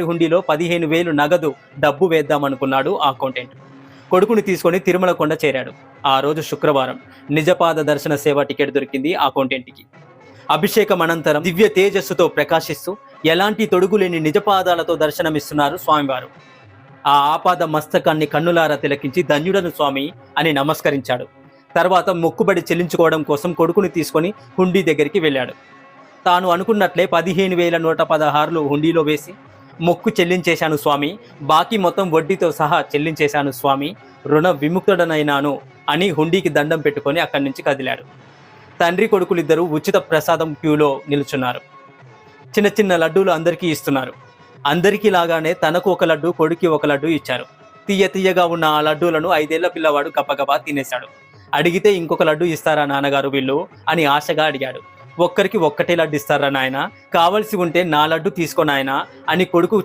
హుండీలో పదిహేను వేలు నగదు డబ్బు వేద్దామనుకున్నాడు ఆ అకౌంటెంట్. కొడుకుని తీసుకొని తిరుమల కొండ చేరాడు. ఆ రోజు శుక్రవారం నిజపాద దర్శన సేవ టికెట్ దొరికింది ఆ అకౌంటెంట్కి. అభిషేకం అనంతరం దివ్య తేజస్సుతో ప్రకాశిస్తూ ఎలాంటి తొడుగులేని నిజపాదాలతో దర్శనమిస్తున్నారు స్వామివారు. ఆ ఆపాద మస్తకాన్ని కన్నులారా తిలకించి ధన్యుడను స్వామి అని నమస్కరించాడు. తర్వాత మొక్కుబడి చెల్లించుకోవడం కోసం కొడుకుని తీసుకొని హుండీ దగ్గరికి వెళ్ళాడు. తాను అనుకున్నట్లే పదిహేను వేల నూట పదహారులు హుండీలో వేసి మొక్కు చెల్లించేశాను స్వామి. బాకీ మొత్తం వడ్డీతో సహా చెల్లించేశాను స్వామి. రుణ విముక్తుడనైనాను అని హుండీకి దండం పెట్టుకొని అక్కడి నుంచి కదిలాడు. తండ్రి కొడుకులిద్దరూ ఉచిత ప్రసాదం క్యూలో నిలుచున్నారు. చిన్న చిన్న లడ్డూలు అందరికీ ఇస్తున్నారు. అందరికీ లాగానే తనకు ఒక లడ్డు కొడుకి ఒక లడ్డు ఇచ్చారు. తీయ తీయగా ఉన్న ఆ లడ్డూలను ఐదేళ్ళ పిల్లవాడు గబగబా తినేశాడు. అడిగితే ఇంకొక లడ్డు ఇస్తారా నాన్నగారు వీళ్ళు అని ఆశగా అడిగాడు. ఒక్కరికి ఒక్కటే లడ్డు ఇస్తారా నాయన? కావలసి ఉంటే నా లడ్డు తీసుకో నాయన అని కొడుకు